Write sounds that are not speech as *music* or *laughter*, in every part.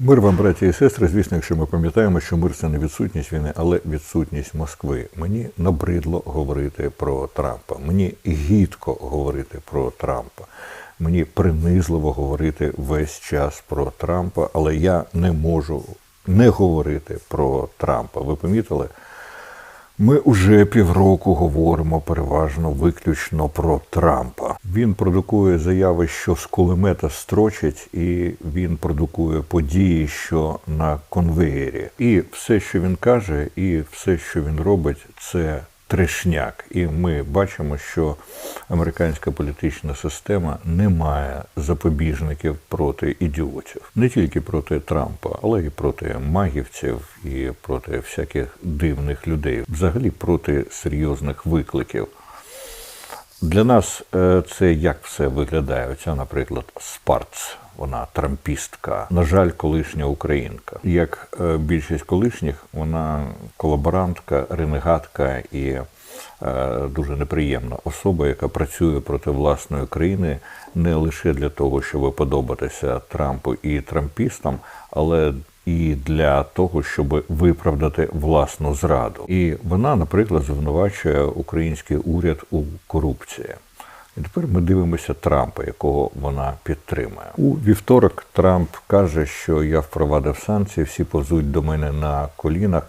Мир вам, браті і сестри. Звісно, якщо ми пам'ятаємо, що мир це не відсутність війни, але відсутність Москви. Мені набридло говорити про Трампа. Мені гідко говорити про Трампа. Мені принизливо говорити весь час про Трампа, але я не можу не говорити про Трампа. Ви помітили? Ми уже півроку говоримо переважно виключно про Трампа. Він продукує заяви, що з кулемета строчить, і він продукує події, що на конвеєрі. І все, що він каже, і все, що він робить, це трешняк. І ми бачимо, що американська політична система не має запобіжників проти ідіотів, не тільки проти Трампа, але й проти магівців і проти всяких дивних людей, взагалі проти серйозних викликів. Для нас е, це як все виглядає? Оця, наприклад, Спарц. Вона трампістка, на жаль, колишня українка. Як е, більшість колишніх, вона колаборантка, ренегатка і е, дуже неприємна особа, яка працює проти власної країни не лише для того, щоб подобатися Трампу і трампістам, але і для того, щоб виправдати власну зраду. І вона, наприклад, звинувачує український уряд у корупції. І тепер ми дивимося Трампа, якого вона підтримує. У вівторок Трамп каже, що я впровадив санкції, всі повзуть до мене на колінах,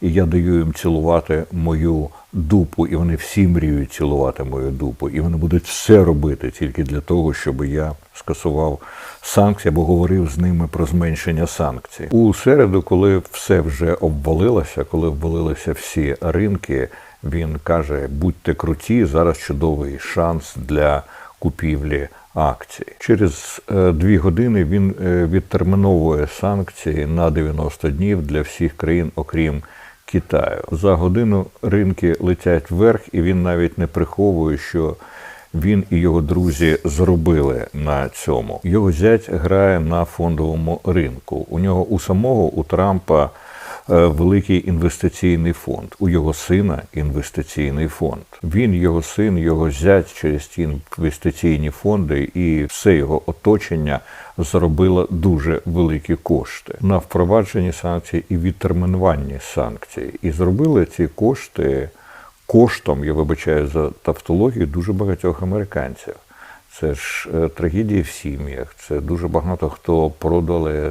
і я даю їм цілувати мою дупу, і вони всі мріють цілувати мою дупу, і вони будуть все робити тільки для того, щоб я скасував санкції або говорив з ними про зменшення санкцій. У середу, коли все вже обвалилося, коли обвалилися всі ринки. Він каже: будьте круті, зараз чудовий шанс для купівлі акцій. Через е, дві години він е, відтерміновує санкції на 90 днів для всіх країн, окрім Китаю. За годину ринки летять вверх, і він навіть не приховує, що він і його друзі зробили на цьому. Його зять грає на фондовому ринку. У нього у самого у Трампа. Е, великий інвестиційний фонд. У його сина інвестиційний фонд. Він, його син, його зять через ті інвестиційні фонди і все його оточення заробило дуже великі кошти на впровадженні санкцій і відтермінуванні санкцій. І зробили ці кошти коштом, я вибачаю за тавтологію, дуже багатьох американців. Це ж е, трагедії в сім'ях. Це дуже багато хто продали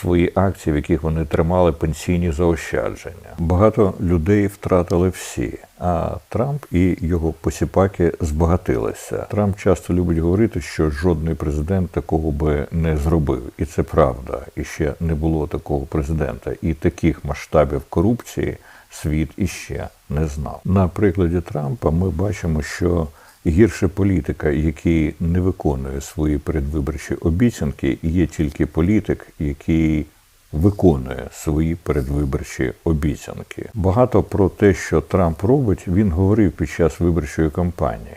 свої акції, в яких вони тримали пенсійні заощадження. Багато людей втратили всі. А Трамп і його посіпаки збагатилися. Трамп часто любить говорити, що жодний президент такого би не зробив, і це правда. І ще не було такого президента. І таких масштабів корупції світ іще не знав. На прикладі Трампа ми бачимо, що гірше політика, який не виконує свої передвиборчі обіцянки, є тільки політик, який виконує свої передвиборчі обіцянки. Багато про те, що Трамп робить, він говорив під час виборчої кампанії.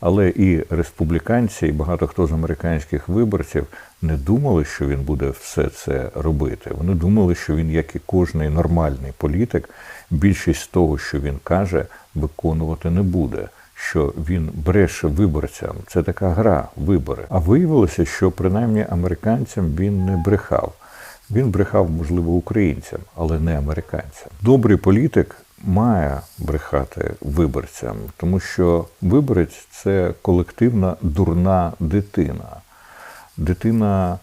Але і республіканці, і багато хто з американських виборців не думали, що він буде все це робити. Вони думали, що він, як і кожний нормальний політик, більшість того, що він каже, виконувати не буде що він бреше виборцям. Це така гра, вибори. А виявилося, що принаймні американцям він не брехав. Він брехав, можливо, українцям, але не американцям. Добрий політик має брехати виборцям, тому що виборець це колективна дурна дитина. Дитина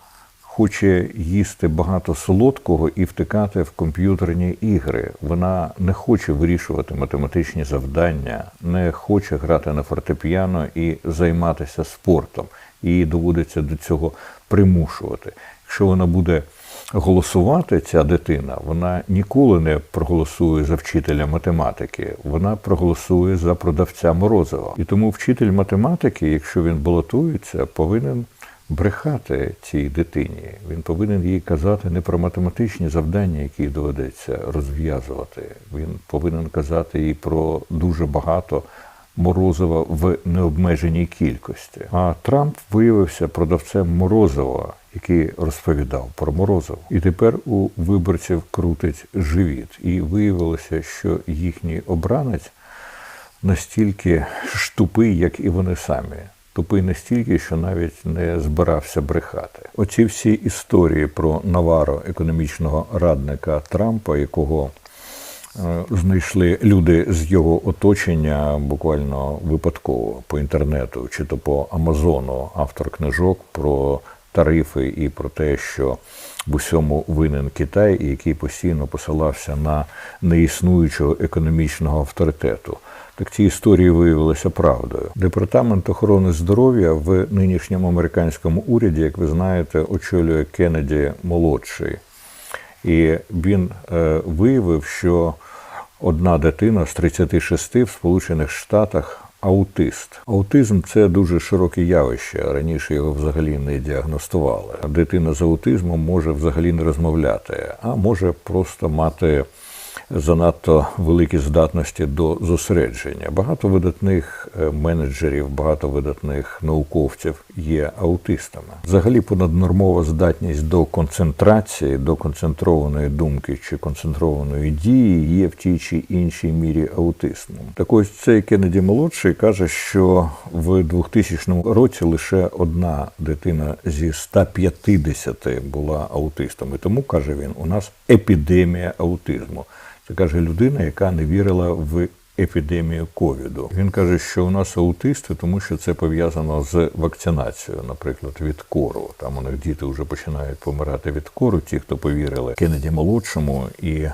хоче їсти багато солодкого і втикати в комп'ютерні ігри. Вона не хоче вирішувати математичні завдання, не хоче грати на фортепіано і займатися спортом. Її доводиться до цього примушувати. Якщо вона буде голосувати, ця дитина, вона ніколи не проголосує за вчителя математики, вона проголосує за продавця морозива. І тому вчитель математики, якщо він балотується, повинен брехати цій дитині. Він повинен їй казати не про математичні завдання, які доведеться розв'язувати. Він повинен казати їй про дуже багато морозива в необмеженій кількості. А Трамп виявився продавцем морозива, який розповідав про морозиво. І тепер у виборців крутить живіт. І виявилося, що їхній обранець настільки ж тупий, як і вони самі Тупий настільки, що навіть не збирався брехати. Оці всі історії про Наваро, економічного радника Трампа, якого е, знайшли люди з його оточення буквально випадково по інтернету чи то по Амазону, автор книжок про тарифи і про те, що в усьому винен Китай, і який постійно посилався на неіснуючого економічного авторитету. Так ці історії виявилися правдою. Департамент охорони здоров'я в нинішньому американському уряді, як ви знаєте, очолює Кеннеді молодший. І він е, виявив, що одна дитина з 36 в Сполучених Штатах аутист. Аутизм це дуже широке явище. Раніше його взагалі не діагностували. Дитина з аутизмом може взагалі не розмовляти, а може просто мати занадто великі здатності до зосередження. Багато видатних е, менеджерів, багато видатних науковців є аутистами. Взагалі, понаднормова здатність до концентрації, до концентрованої думки чи концентрованої дії є в тій чи іншій мірі аутизмом. Так ось цей Кеннеді молодший каже, що в 2000 році лише одна дитина зі 150 була аутистом. І тому каже він: у нас епідемія аутизму. Це каже людина, яка не вірила в епідемію ковіду. Він каже, що у нас аутисти, тому що це пов'язано з вакцинацією, наприклад, від кору. Там у них діти вже починають помирати від кору, ті, хто повірили Кеннеді молодшому і.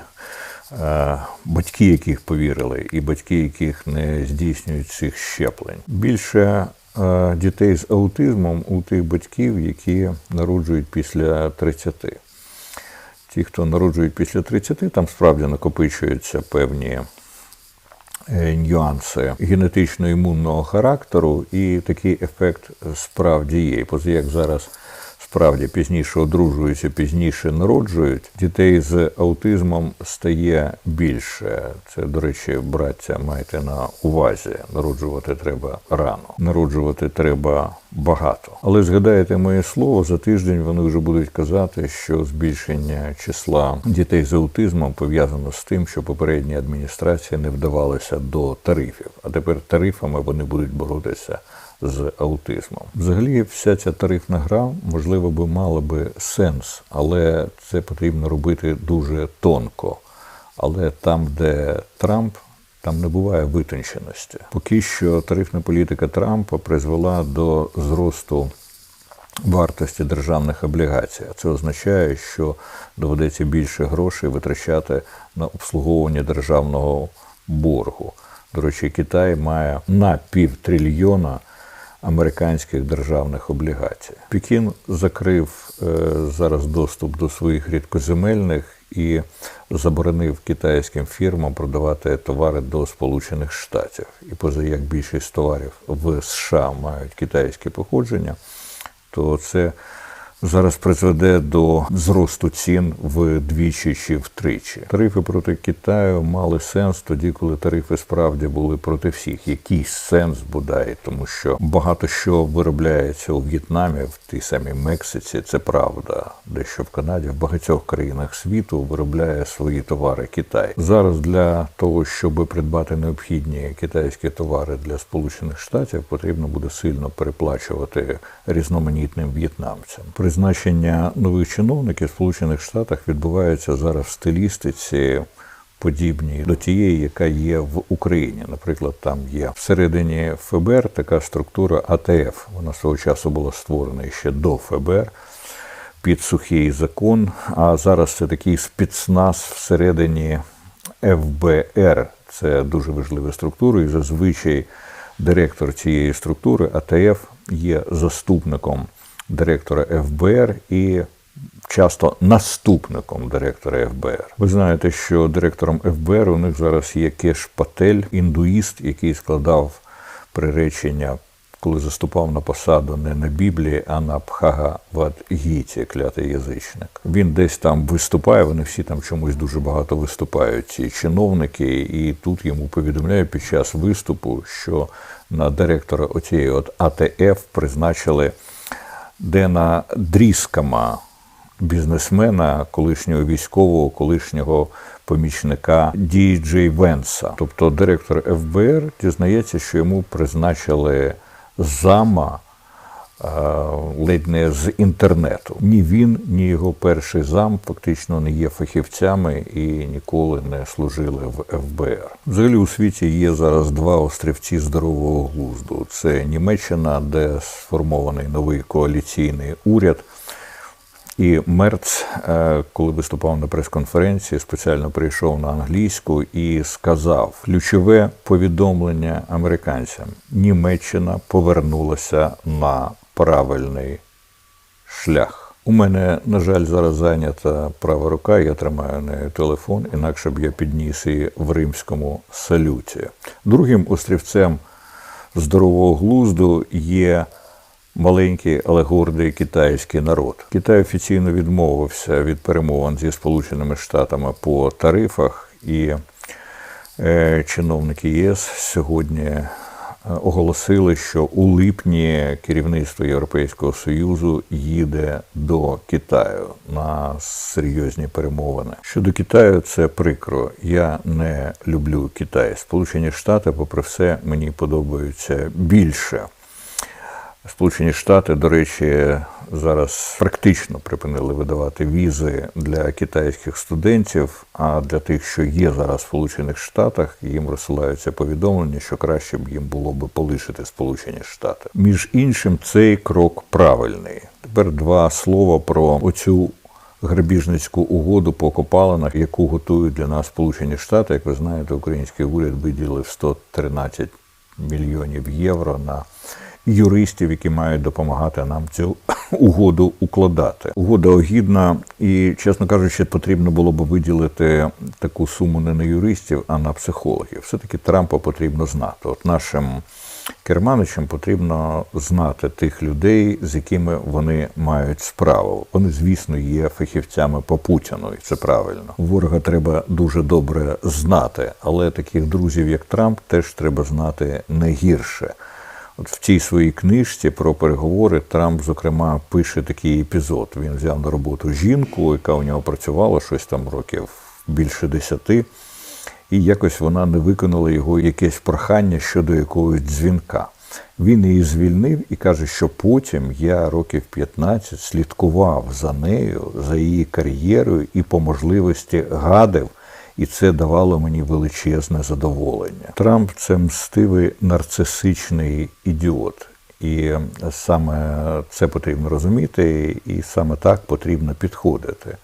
е, Батьки, яких повірили, і батьки, яких не здійснюють цих щеплень. Більше е, дітей з аутизмом у тих батьків, які народжують після 30 ті, хто народжують після 30, там справді накопичуються певні е, нюанси генетично-імунного характеру, і такий ефект справді є. Поза як зараз справді пізніше одружуються, пізніше народжують, дітей з аутизмом стає більше. Це, до речі, браття, майте на увазі. Народжувати треба рано, народжувати треба багато. Але згадаєте моє слово, за тиждень вони вже будуть казати, що збільшення числа дітей з аутизмом пов'язано з тим, що попередні адміністрації не вдавалися до тарифів. А тепер тарифами вони будуть боротися з аутизмом. Взагалі, вся ця тарифна гра, можливо, би мала би сенс, але це потрібно робити дуже тонко. Але там, де Трамп, там не буває витонченості. Поки що тарифна політика Трампа призвела до зросту вартості державних облігацій. Це означає, що доведеться більше грошей витрачати на обслуговування державного боргу. До речі, Китай має на півтрильйона американських державних облігацій. Пекін закрив е, зараз доступ до своїх рідкоземельних і заборонив китайським фірмам продавати товари до Сполучених Штатів. І поза як більшість товарів в США мають китайське походження, то це зараз призведе до зросту цін вдвічі чи втричі. Тарифи проти Китаю мали сенс тоді, коли тарифи справді були проти всіх. Якийсь сенс бодай, тому що багато що виробляється у В'єтнамі, в тій самій Мексиці. Це правда. Дещо в Канаді, в багатьох країнах світу виробляє свої товари Китай. Зараз для того, щоб придбати необхідні китайські товари для Сполучених Штатів, потрібно буде сильно переплачувати різноманітним в'єтнамцям. Призначення нових чиновників в Сполучених Штатах відбувається зараз в стилістиці. Подібні до тієї, яка є в Україні. Наприклад, там є всередині ФБР така структура АТФ. Вона свого часу була створена ще до ФБР під сухий закон. А зараз це такий спецназ всередині ФБР. Це дуже важлива структура, і зазвичай директор цієї структури АТФ є заступником директора ФБР і часто наступником директора ФБР. Ви знаєте, що директором ФБР у них зараз є Кеш Патель, індуїст, який складав приречення. Коли заступав на посаду не на Біблії, а на Пхагавадгіті, клятий язичник. Він десь там виступає, вони всі там чомусь дуже багато виступають, ці чиновники, і тут йому повідомляють під час виступу, що на директора оцієї от АТФ призначили Дена Дріскама, бізнесмена, колишнього військового, колишнього помічника Ді Джей Венса. Тобто директор ФБР дізнається, що йому призначили зама ледь не з інтернету. Ні він, ні його перший зам фактично не є фахівцями і ніколи не служили в ФБР. Взагалі у світі є зараз два острівці здорового глузду: це Німеччина, де сформований новий коаліційний уряд. І Мерц, е, коли виступав на прес-конференції, спеціально прийшов на англійську і сказав ключове повідомлення американцям: Німеччина повернулася на правильний шлях. У мене, на жаль, зараз зайнята права рука, я тримаю нею телефон, інакше б я підніс її в римському салюті. Другим острівцем здорового глузду є маленький, але гордий китайський народ. Китай офіційно відмовився від перемовин зі Сполученими Штатами по тарифах, і е, чиновники ЄС сьогодні оголосили, що у липні керівництво Європейського Союзу їде до Китаю на серйозні перемовини. Щодо Китаю, це прикро. Я не люблю Китай. Сполучені Штати, попри все, мені подобаються більше. Сполучені Штати, до речі, зараз практично припинили видавати візи для китайських студентів. А для тих, що є зараз в Сполучених Штатах, їм розсилаються повідомлення, що краще б їм було би полишити Сполучені Штати. Між іншим, цей крок правильний. Тепер два слова про оцю. Грабіжницьку угоду по копалинах, яку готують для нас Сполучені Штати. Як ви знаєте, український уряд виділив 113 мільйонів євро на юристів, які мають допомагати нам цю *coughs* угоду укладати. Угода огідна, і, чесно кажучи, потрібно було б виділити таку суму не на юристів, а на психологів. Все-таки Трампа потрібно знати. От нашим керманичам потрібно знати тих людей, з якими вони мають справу. Вони, звісно, є фахівцями по Путіну, і це правильно. Ворога треба дуже добре знати, але таких друзів, як Трамп, теж треба знати не гірше. От в цій своїй книжці про переговори Трамп, зокрема, пише такий епізод. Він взяв на роботу жінку, яка у нього працювала щось там років більше десяти, і якось вона не виконала його якесь прохання щодо якогось дзвінка. Він її звільнив і каже, що потім я років 15 слідкував за нею, за її кар'єрою і по можливості гадив, і це давало мені величезне задоволення. Трамп це мстивий нарцисичний ідіот. І саме це потрібно розуміти, і саме так потрібно підходити.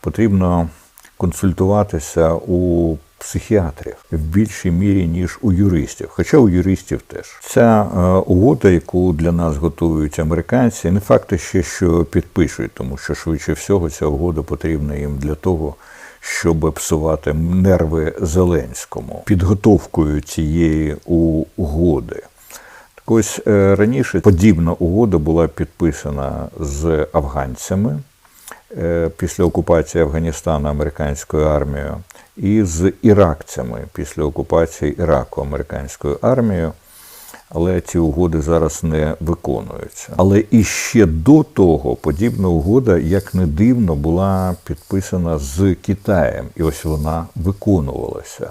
Потрібно консультуватися у психіатрів в більшій мірі, ніж у юристів, хоча у юристів теж. Ця е, угода, яку для нас готують американці, не факт ще, що підпишуть, тому що швидше всього ця угода потрібна їм для того, щоб псувати нерви Зеленському підготовкою цієї угоди. Так ось е, раніше подібна угода була підписана з афганцями е, після окупації Афганістану американською армією і з іракцями після окупації Іраку американською армією але ці угоди зараз не виконуються. Але і ще до того подібна угода, як не дивно, була підписана з Китаєм, і ось вона виконувалася.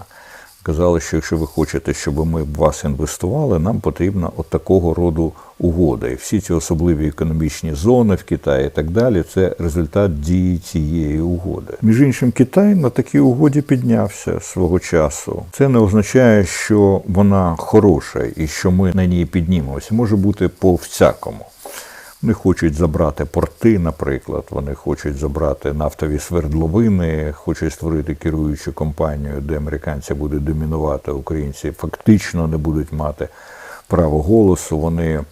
Казали, що якщо ви хочете, щоб ми в вас інвестували, нам потрібна от такого роду угода. І всі ці особливі економічні зони в Китаї і так далі це результат дії цієї угоди. Між іншим, Китай на такій угоді піднявся свого часу. Це не означає, що вона хороша і що ми на ній піднімемося. Може бути по всякому. Вони хочуть забрати порти, наприклад, вони хочуть забрати нафтові свердловини, хочуть створити керуючу компанію, де американці будуть домінувати, українці фактично не будуть мати право голосу. Вони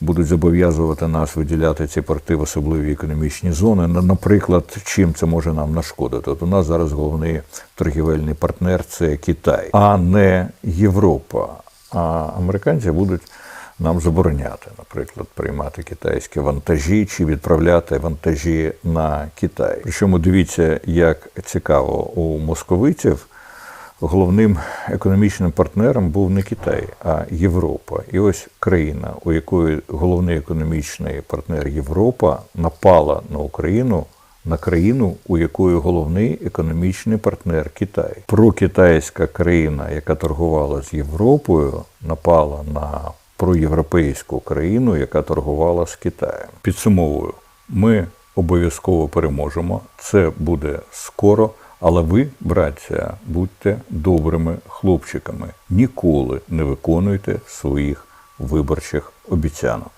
будуть зобов'язувати нас виділяти ці порти в особливі економічні зони. Наприклад, чим це може нам нашкодити? От у нас зараз головний торгівельний партнер це Китай, а не Європа. А американці будуть нам забороняти, наприклад, приймати китайські вантажі чи відправляти вантажі на Китай. Причому дивіться, як цікаво у московитів. Головним економічним партнером був не Китай, а Європа. І ось країна, у якої головний економічний партнер Європа напала на Україну, на країну, у якої головний економічний партнер Китай. Прокитайська країна, яка торгувала з Європою, напала на проєвропейську країну, яка торгувала з Китаєм. Підсумовую, ми обов'язково переможемо. Це буде скоро. Але ви, браття, будьте добрими хлопчиками. Ніколи не виконуйте своїх виборчих обіцянок.